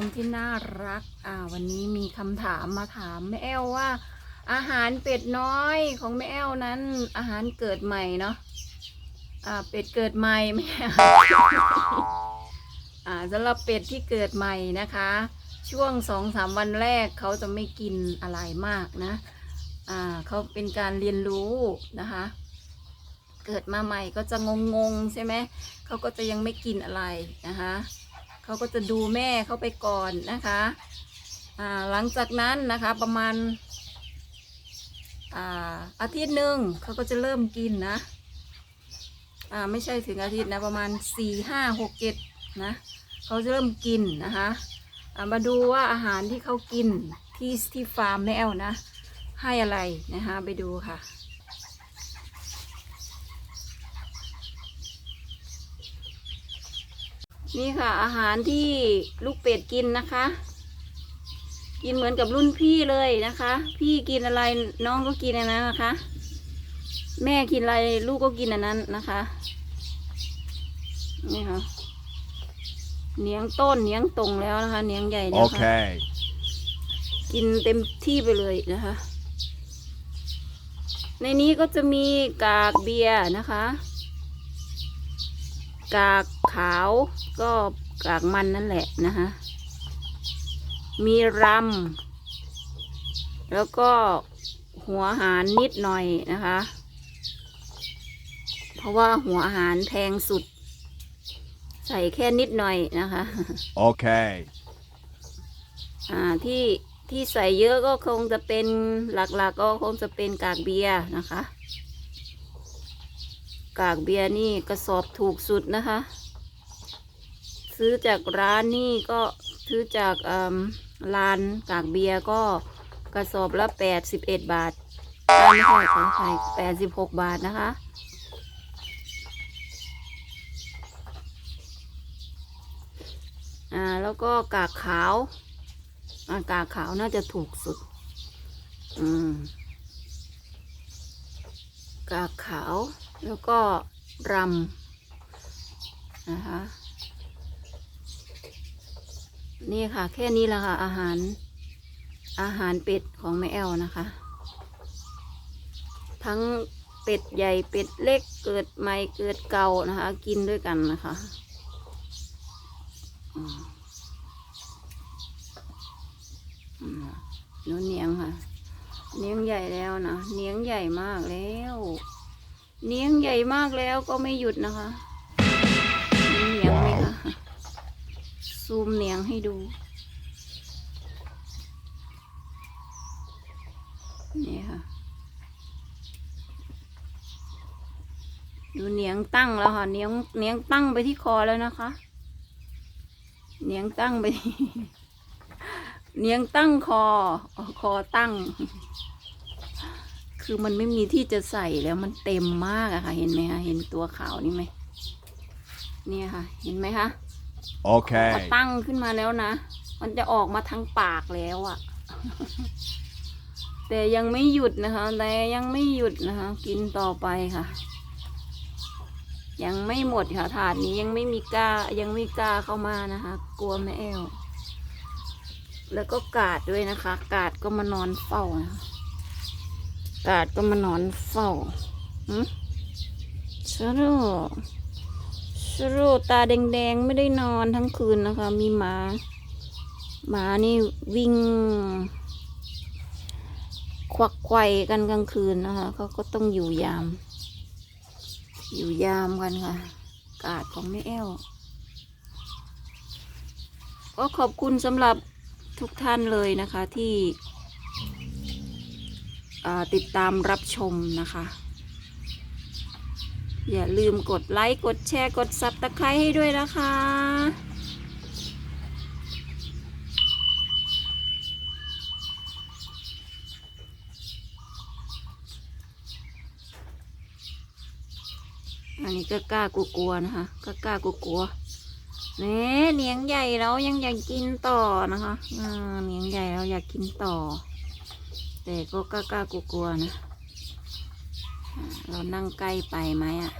มที่น่ารัก อ่า วันนี้มีคำถามมาถามแม่แอลว่า อาหารเป็ดน้อยของแม่แอลนั้น อาหารเกิดใหม่เนาะ อ่า เป็ดเกิดใหม่ไม่อาหารอ่าสำหรับเป็ดที่เกิดใหม่นะคะ ช่วงสองสามวันแรกเขาจะไม่กินอะไรมากนะ อ่า เขาเป็นการเรียนรู้นะคะ เกิดมาใหม่ก็จะงงๆใช่ไหม เขาก็จะยังไม่กินอะไรนะคะ เขาก็จะดูแม่เขาไปก่อนนะคะอ่าหลังจากนั้นนะคะประมาณอ่าอาทิตย์หนึ่งเขาก็จะเริ่มกินนะอ่าไม่ใช่ถึงอาทิตย์นะประมาณสี่ห้าหกเจ็ดนะเขาจะเริ่มกินนะคะอ่ามาดูว่าอาหารที่เขากินที่ที่ฟาร์มแม่แอลนะ ให้อะไรนะคะไปดูค่ะ นี่ค่ะ อาหารที่ลูกเป็ดกินนะคะ กินเหมือนกับรุ่นพี่เลยนะคะ พี่กินอะไรน้องก็กินอันนั้นนะคะ แม่กินอะไรลูกก็กินอันนั้นนะคะ นี่ค่ะเนียงต้นเนียงตรงแล้วนะคะเนียงใหญ่แล้วค่ะ Okay. กินเต็มที่ไปเลยนะคะ ในนี้ก็จะมีกากเบียร์นะคะ กาก ขาวก็กากมันนั่นแหละนะคะ มีรำแล้วก็หัวอาหารนิดหน่อยนะคะ เพราะว่าหัวอาหารแพงสุด ใส่แค่นิดหน่อยนะคะ Okay. อ่าที่ที่ใส่เยอะก็คงจะเป็นหลักๆก็คงจะเป็นกากเบียร์นะคะ กากเบียร์นี่กระสอบถูกสุดนะคะ ซื้อจากร้านนี่ก็ซื้อจากอ่าร้านกากเบียร์ก็กระสอบละแปดสิบเอ็ดบาทอ่าไม่ใช่ขอไข่แปดสิบหกบาทนะคะ อ่าแล้วก็กากขาวอากาขาวน่าจะถูกสุด อืม กากขาวแล้วก็รำนะคะ นี่ค่ะ แค่นี้แหละค่ะ อาหาร อาหารเป็ดของแม่แอลนะคะ ทั้งเป็ดใหญ่เป็ดเล็กเกิดใหม่เกิดเก่านะคะ กินด้วยกันนะคะอืมอืมนูนเนียงค่ะ เนียงใหญ่แล้วนะเนียงใหญ่มากแล้ว เนียงใหญ่มากแล้วก็ไม่หยุดนะคะ ซูมเนียงให้ดู นี่ค่ะ ดูเนียงตั้งแล้วค่ะเนียงเนียงตั้งไปที่คอแล้วนะคะเนียงตั้งไปที่เนียงตั้งคอคอตั้ง คือมันไม่มีที่จะใส่แล้วมันเต็มมากอะค่ะ เห็นไหมคะเห็นตัวขาวนี่ไหมเนี่ยค่ะ เห็นไหมคะ พอ Okay. ตั้งขึ้นมาแล้วนะ มันจะออกมาทางปากแล้วอะแต่ยังไม่หยุดนะคะ แต่ยังไม่หยุดนะคะ กินต่อไปค่ะ ยังไม่หมดค่ะถาดนี้ยังไม่มีกล้ายังไม่กล้าเข้ามานะคะ กลัวแม่แอลแล้วก็กาดด้วยนะคะ กาดก็มานอนเฝ้านะะกาดก็มานอนเฝ้าหืมชโร ชโรตาแดงๆ ไม่ได้นอนทั้งคืนนะคะ มีหมา หมานี่วิ่ง ควักไขว่กันกลางคืนนะคะ เขาก็ต้องอยู่ยาม อยู่ยามกันค่ะ กาดของแม่แอลก็ขอบคุณสำหรับทุกท่านเลยนะคะที่ติดตามรับชมนะคะ อย่าลืมกดไลค์ กดแชร์ กดซับตะไคร้ให้ด้วยนะคะ อันนี้ก็กล้ากลัวๆนะคะก็กล้ากลัวๆเน่เนียงใหญ่แล้วยังอยากกินต่อนะคะเนียงใหญ่เราอยากกินต่อ แต่ก็กล้ากล้ากลัวๆนะ เรานั่งใกล้ไปไหมอะ